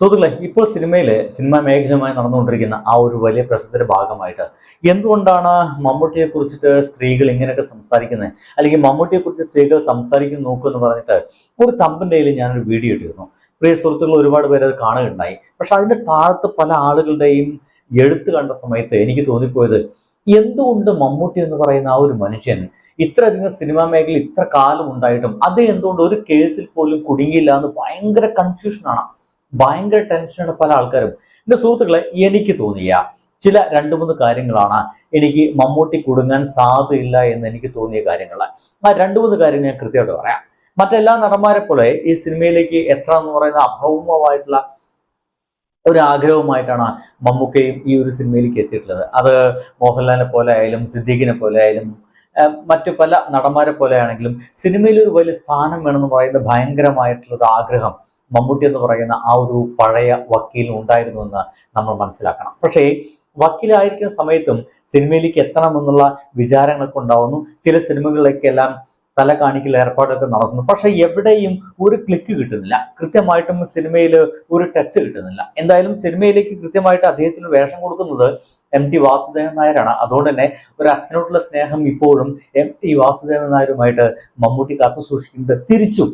സുഹൃത്തുക്കളെ ഇപ്പോൾ സിനിമയിലെ സിനിമാ മേഖലയുമായി നടന്നുകൊണ്ടിരിക്കുന്ന ആ ഒരു വലിയ പ്രശ്നത്തിന്റെ ഭാഗമായിട്ട് എന്തുകൊണ്ടാണ് മമ്മൂട്ടിയെ കുറിച്ചിട്ട് സ്ത്രീകൾ ഇങ്ങനെയൊക്കെ സംസാരിക്കുന്നത്? അല്ലെങ്കിൽ മമ്മൂട്ടിയെ കുറിച്ച് സ്ത്രീകൾ സംസാരിക്കുന്നു നോക്കൂ എന്ന് പറഞ്ഞിട്ട് ഒരു തമ്പന്റെ ഞാനൊരു വീഡിയോ ഇട്ടിരുന്നു. പ്രിയ സുഹൃത്തുക്കൾ ഒരുപാട് പേര് അത് കാണുകയുണ്ടായി. പക്ഷെ അതിന്റെ താഴത്ത് പല ആളുകളുടെയും എഴുത്ത് കണ്ട സമയത്ത് എനിക്ക് തോന്നിപ്പോയത് എന്തുകൊണ്ട് മമ്മൂട്ടി എന്ന് പറയുന്ന ആ ഒരു മനുഷ്യൻ ഇത്രയധികം സിനിമാ മേഖല ഇത്ര കാലം ഉണ്ടായിട്ടും അത് എന്തുകൊണ്ട് ഒരു കേസിൽ പോലും കുടുങ്ങിയില്ല എന്ന് ഭയങ്കര കൺഫ്യൂഷനാണ് ഭയങ്കര ടെൻഷനാണ് പല ആൾക്കാരും. എന്റെ സുഹൃത്തുക്കളെ എനിക്ക് തോന്നിയ ചില രണ്ട് മൂന്ന് കാര്യങ്ങളാണ് എനിക്ക് മമ്മൂട്ടി കുടുങ്ങാൻ സാധ്യതയില്ല എന്ന് എനിക്ക് തോന്നിയ കാര്യങ്ങൾ ആ രണ്ട് മൂന്ന് കാര്യങ്ങൾ ഞാൻ കൃത്യമായിട്ട് പറയാം. മറ്റെല്ലാ നടന്മാരെ പോലെ ഈ സിനിമയിലേക്ക് എത്ര എന്ന് പറയുന്ന അഭൗമമായിട്ടുള്ള ഒരു ആഗ്രഹവുമായിട്ടാണ് മമ്മൂക്കയും ഈ ഒരു സിനിമയിലേക്ക് എത്തിയിട്ടുള്ളത്. അത് മോഹൻലാലിനെ പോലെ ആയാലും സിദ്ദീഖിനെ പോലെ ആയാലും മറ്റു പല നടന്മാരെ പോലെയാണെങ്കിലും സിനിമയിൽ ഒരു വലിയ സ്ഥാനം വേണമെന്ന് പറയുന്ന ഭയങ്കരമായിട്ടുള്ള ഒരു ആഗ്രഹം മമ്മൂട്ടി എന്ന് പറയുന്ന ആ ഒരു പഴയ വക്കീലിന് ഉണ്ടായിരുന്നു എന്ന് നമ്മൾ മനസ്സിലാക്കണം. പക്ഷേ വക്കീലായിരിക്കുന്ന സമയത്തും സിനിമയിലേക്ക് എത്തണമെന്നുള്ള വിചാരങ്ങളൊക്കെ ഉണ്ടാവുന്നു. ചില സിനിമകളിലേക്കെല്ലാം തല കാണിക്കൽ ഏർപ്പാടൊക്കെ നടക്കുന്നു പക്ഷെ എവിടെയും ഒരു ക്ലിക്ക് കിട്ടുന്നില്ല. കൃത്യമായിട്ടും സിനിമയിൽ ഒരു ടച്ച് കിട്ടുന്നില്ല. എന്തായാലും സിനിമയിലേക്ക് കൃത്യമായിട്ട് അദ്ദേഹത്തിന് വേഷം കൊടുക്കുന്നത് എം ടി വാസുദേവൻ നായരാണ്. അതുകൊണ്ട് തന്നെ ഒരു അച്ഛനോടുള്ള സ്നേഹം ഇപ്പോഴും എം ടി വാസുദേവൻ നായരുമായിട്ട് മമ്മൂട്ടി കാത്തു സൂക്ഷിക്കുന്നത് തിരിച്ചും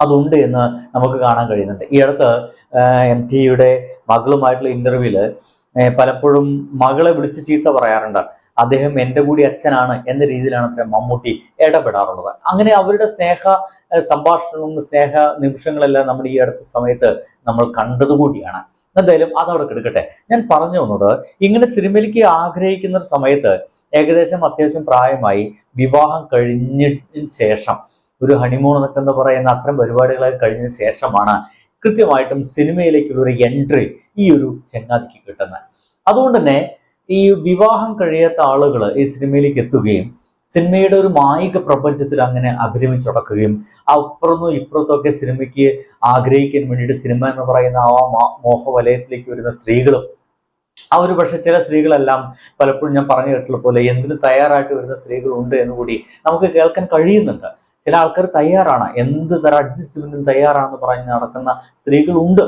അതുണ്ട് എന്ന് നമുക്ക് കാണാൻ കഴിയുന്നുണ്ട്. ഈ അടുത്ത് എം ടിയുടെ മകളുമായിട്ടുള്ള ഇന്റർവ്യൂൽ പലപ്പോഴും മകളെ വിളിച്ച് ചീത്ത പറയാറുണ്ട്. അദ്ദേഹം എന്റെ കൂടി അച്ഛനാണ് എന്ന രീതിയിലാണ് അത്ര മമ്മൂട്ടി ഇടപെടാറുള്ളത്. അങ്ങനെ അവരുടെ സ്നേഹ സംഭാഷണവും സ്നേഹ നിമിഷങ്ങളെല്ലാം നമ്മൾ ഈ അടുത്ത സമയത്ത് നമ്മൾ കണ്ടതുകൂടിയാണ് എന്തായാലും അതവിടെ കിടക്കട്ടെ ഞാൻ പറഞ്ഞു വന്നത് ഇങ്ങനെ സിനിമയിലേക്ക് ആഗ്രഹിക്കുന്ന ഒരു സമയത്ത് ഏകദേശം അത്യാവശ്യം പ്രായമായി വിവാഹം കഴിഞ്ഞതിന് ശേഷം ഒരു ഹണിമൂൺ എന്നൊക്കെ എന്ന് പറയുന്ന അത്തരം പരിപാടികളൊക്കെ കഴിഞ്ഞതിന് ശേഷമാണ് കൃത്യമായിട്ടും സിനിമയിലേക്കുള്ള ഒരു എൻട്രി ഈ ഒരു ചെങ്ങാതിക്ക് കിട്ടുന്നത്. അതുകൊണ്ട് തന്നെ ഈ വിവാഹം കഴിയാത്ത ആളുകൾ ഈ സിനിമയിലേക്ക് എത്തുകയും സിനിമയുടെ ഒരു മായിക പ്രപഞ്ചത്തിൽ അങ്ങനെ അഭിരമിച്ചുടക്കുകയും അപ്പുറത്തും ഇപ്പുറത്തൊക്കെ സിനിമയ്ക്ക് ആഗ്രഹിക്കാൻ വേണ്ടിയിട്ട് സിനിമ എന്ന് പറയുന്ന ആ മോഹ വലയത്തിലേക്ക് വരുന്ന സ്ത്രീകളും ആ ഒരു പക്ഷെ ചില സ്ത്രീകളെല്ലാം പലപ്പോഴും ഞാൻ പറഞ്ഞു കേട്ടുള്ള പോലെ എന്തിനു തയ്യാറായിട്ട് വരുന്ന സ്ത്രീകളുണ്ട് എന്ന് കൂടി നമുക്ക് കേൾക്കാൻ കഴിയുന്നുണ്ട്. ചില ആൾക്കാർ തയ്യാറാണ്. എന്ത് തരം അഡ്ജസ്റ്റ്മെന്റിനും തയ്യാറാണെന്ന് പറഞ്ഞ് നടക്കുന്ന സ്ത്രീകളുണ്ട്.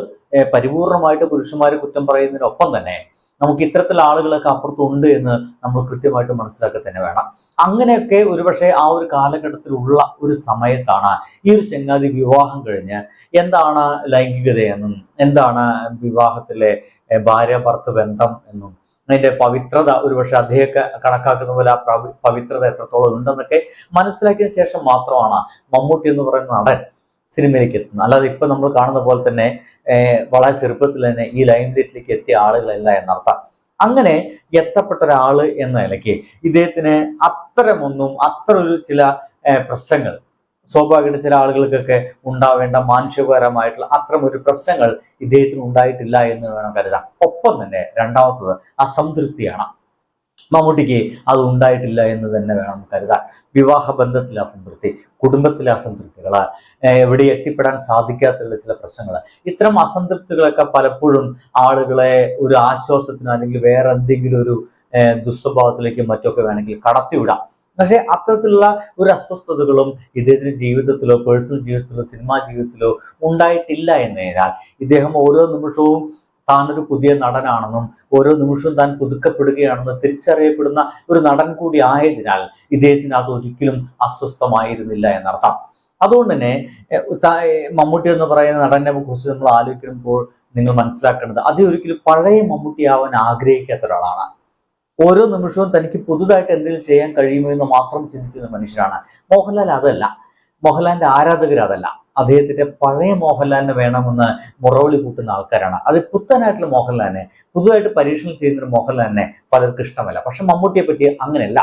പരിപൂർണമായിട്ട് പുരുഷന്മാരെ കുറ്റം പറയുന്നതിനൊപ്പം തന്നെ നമുക്ക് ഇത്തരത്തിൽ ആളുകളൊക്കെ അപ്പുറത്തുണ്ട് എന്ന് നമ്മൾ കൃത്യമായിട്ട് മനസ്സിലാക്കി തന്നെ വേണം. അങ്ങനെയൊക്കെ ഒരുപക്ഷെ ആ ഒരു കാലഘട്ടത്തിലുള്ള ഒരു സമയത്താണ് ഈ ഒരു ചെങ്ങാതി വിവാഹം കഴിഞ്ഞ് എന്താണ് ലൈംഗികതയെന്നും എന്താണ് വിവാഹത്തിലെ ഭാര്യ ഭർത്ത ബന്ധം എന്നും അതിന്റെ പവിത്രത ഒരുപക്ഷെ അദ്ദേഹമൊക്കെ കണക്കാക്കുന്ന പോലെ ആ പവിത്രത എത്രത്തോളം ഉണ്ടെന്നൊക്കെ മനസ്സിലാക്കിയ ശേഷം മാത്രമാണ് മമ്മൂട്ടി എന്ന് പറയുന്ന നടൻ സിനിമയിലേക്ക് എത്തുന്നത് അല്ലാതെ ഇപ്പൊ നമ്മൾ കാണുന്ന പോലെ തന്നെ വളരെ ചെറുപ്പത്തിൽ തന്നെ ഈ ലൈം ലൈറ്റിലേക്ക് എത്തിയ ആളുകളല്ല എന്നർത്ഥം. അങ്ങനെ എത്തപ്പെട്ട ഒരാൾ എന്ന നിലയ്ക്ക് ഇദ്ദേഹത്തിന് അത്തരമൊന്നും അത്ര ഒരു ചില പ്രശ്നങ്ങൾ സ്വാഭാവികമായിട്ട് ചില ആളുകൾക്കൊക്കെ ഉണ്ടാവേണ്ട മാനുഷികപരമായിട്ടുള്ള അത്തരം ഒരു പ്രശ്നങ്ങൾ ഇദ്ദേഹത്തിന് ഉണ്ടായിട്ടില്ല എന്ന് വേണം കരുതാം ഒപ്പം തന്നെ രണ്ടാമത്തത് അസംതൃപ്തിയാണ് മമ്മൂട്ടിക്ക് അത് ഉണ്ടായിട്ടില്ല എന്ന് തന്നെ വേണം കരുതാൻ. വിവാഹ ബന്ധത്തിലെ അസംതൃപ്തി കുടുംബത്തിലെ അസംതൃപ്തികൾ എവിടെ എത്തിപ്പെടാൻ സാധിക്കാത്തുള്ള ചില പ്രശ്നങ്ങൾ ഇത്തരം അസംതൃപ്തികളൊക്കെ പലപ്പോഴും ആളുകളെ ഒരു ആശ്വാസത്തിനോ അല്ലെങ്കിൽ വേറെ എന്തെങ്കിലും ഒരു ദുസ്വഭാവത്തിലേക്ക് മറ്റൊക്കെ വേണമെങ്കിൽ കടത്തിവിടാം. പക്ഷെ അത്തരത്തിലുള്ള ഒരു അസ്വസ്ഥതകളും ഇദ്ദേഹത്തിന്റെ ജീവിതത്തിലോ പേഴ്സണൽ ജീവിതത്തിലോ സിനിമാ ജീവിതത്തിലോ ഉണ്ടായിട്ടില്ല എന്നതിനാൽ ഇദ്ദേഹം ഓരോ നിമിഷവും താനൊരു പുതിയ നടനാണെന്നും ഓരോ നിമിഷവും താൻ പുതുക്കപ്പെടുകയാണെന്ന് തിരിച്ചറിയപ്പെടുന്ന ഒരു നടൻ കൂടി ആയതിനാൽ ഇദ്ദേഹത്തിന് അതൊരിക്കലും അസ്വസ്ഥമായിരുന്നില്ല എന്നർത്ഥം. അതുകൊണ്ട് തന്നെ മമ്മൂട്ടി എന്ന് പറയുന്ന നടനെ കുറിച്ച് നമ്മൾ ആലോചിക്കുമ്പോൾ നിങ്ങൾ മനസ്സിലാക്കേണ്ടത് അതേ ഒരിക്കലും പഴയ മമ്മൂട്ടിയാവാൻ ആഗ്രഹിക്കാത്ത ഒരാളാണ്. ഓരോ നിമിഷവും തനിക്ക് പുതുതായിട്ട് എന്തെങ്കിലും ചെയ്യാൻ കഴിയുമോ എന്ന് മാത്രം ചിന്തിക്കുന്ന മനുഷ്യനാണ്. മോഹൻലാൽ അതല്ല. മോഹൻലാലിന്റെ ആരാധകർ അതല്ല. അദ്ദേഹത്തിന്റെ പഴയ മോഹൻലാലിനെ വേണമെന്ന് മുറവിളി കൂട്ടുന്ന ആൾക്കാരാണ്. അത് പുത്തനായിട്ടുള്ള മോഹൻലാലിനെ പുതുതായിട്ട് പരീക്ഷണം ചെയ്യുന്ന മോഹൻലാലിനെ പലർക്കും ഇഷ്ടമല്ല. പക്ഷെ മമ്മൂട്ടിയെ പറ്റി അങ്ങനെയല്ല.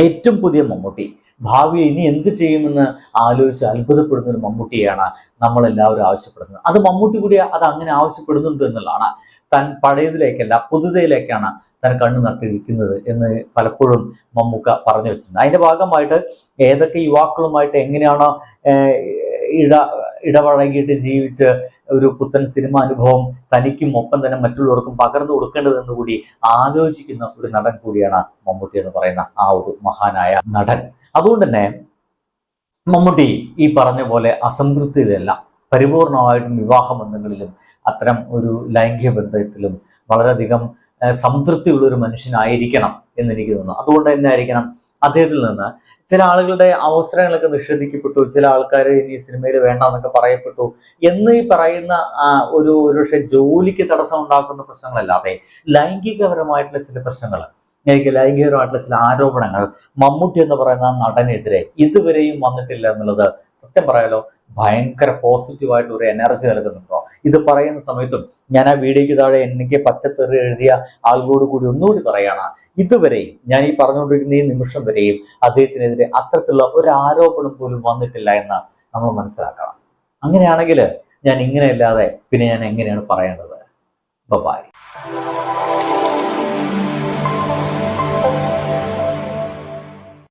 ഏറ്റവും പുതിയ മമ്മൂട്ടി. ഭാവിയെ ഇനി എന്ത് ചെയ്യുമെന്ന് ആലോചിച്ച് അത്ഭുതപ്പെടുന്ന ഒരു മമ്മൂട്ടിയാണ് നമ്മളെല്ലാവരും ആവശ്യപ്പെടുന്നത്. അത് മമ്മൂട്ടി കൂടി അത് അങ്ങനെ ആവശ്യപ്പെടുന്നുണ്ട് എന്നുള്ളതാണ്. താൻ പഴയതിലേക്കല്ല പുതുതയിലേക്കാണ് താൻ കണ്ണു നട്ടിരിക്കുന്നത് എന്ന് പലപ്പോഴും മമ്മൂക്ക പറഞ്ഞു വെച്ചിട്ടുണ്ട്. അതിന്റെ ഭാഗമായിട്ട് ഏതൊക്കെ യുവാക്കളുമായിട്ട് എങ്ങനെയാണ് ഇട ഇടപഴകിയിട്ട് ജീവിച്ച് ഒരു പുത്തൻ സിനിമ അനുഭവം തനിക്കും ഒപ്പം തന്നെ മറ്റുള്ളവർക്കും പകർന്നു കൊടുക്കേണ്ടതെന്ന് കൂടി ആലോചിക്കുന്ന ഒരു നടൻ കൂടിയാണ് മമ്മൂട്ടി എന്ന് പറയുന്ന ആ ഒരു മഹാനായ നടൻ. അതുകൊണ്ട് തന്നെ മമ്മൂട്ടി ഈ പറഞ്ഞ പോലെ അസംതൃപ്തിയിലല്ല. പരിപൂർണമായിട്ടും വിവാഹ ബന്ധങ്ങളിലും അത്തരം ഒരു ലൈംഗിക ബന്ധത്തിലും വളരെയധികം സംതൃപ്തിയുള്ള ഒരു മനുഷ്യനായിരിക്കണം എന്ന് എനിക്ക് തോന്നുന്നു. അതുകൊണ്ട് തന്നെ ആയിരിക്കണം അദ്ദേഹത്തിൽ നിന്ന്. ചില ആളുകളുടെ അവസരങ്ങളൊക്കെ നിഷേധിക്കപ്പെട്ടു. ചില ആൾക്കാർ ഇനി സിനിമയിൽ വേണ്ട എന്നൊക്കെ പറയപ്പെട്ടു. എന്ന് ഈ പറയുന്ന ഒരു ഒരു പക്ഷേ ജോലിക്ക് തടസ്സം ഉണ്ടാക്കുന്ന പ്രശ്നങ്ങളല്ലാതെ ലൈംഗികപരമായിട്ടുള്ള ചില പ്രശ്നങ്ങൾ എനിക്ക് ലൈംഗികമായിട്ടുള്ള ചില ആരോപണങ്ങൾ. മമ്മൂട്ടി എന്ന് പറയുന്ന നടനെതിരെ ഇതുവരെയും വന്നിട്ടില്ല എന്നുള്ളത് സത്യം പറയാലോ ഭയങ്കര പോസിറ്റീവായിട്ട് ഒരു എനർജി നൽകുന്നുണ്ടോ? ഇത് പറയുന്ന സമയത്തും ഞാൻ ആ വീഡിയോയ്ക്ക് താഴെ എനിക്ക് പച്ചത്തെറി എഴുതിയ ആളുകളോട് കൂടി ഒന്നുകൂടി പറയാണ്. ഇതുവരെയും ഞാൻ ഈ പറഞ്ഞുകൊണ്ടിരിക്കുന്ന ഈ നിമിഷം വരെയും അദ്ദേഹത്തിനെതിരെ അത്തരത്തിലുള്ള ഒരു ആരോപണം പോലും വന്നിട്ടില്ല എന്ന് നമ്മൾ മനസ്സിലാക്കണം. അങ്ങനെയാണെങ്കിൽ ഞാൻ ഇങ്ങനെയല്ലാതെ പിന്നെ ഞാൻ എങ്ങനെയാണ് പറയേണ്ടത്? ബൈ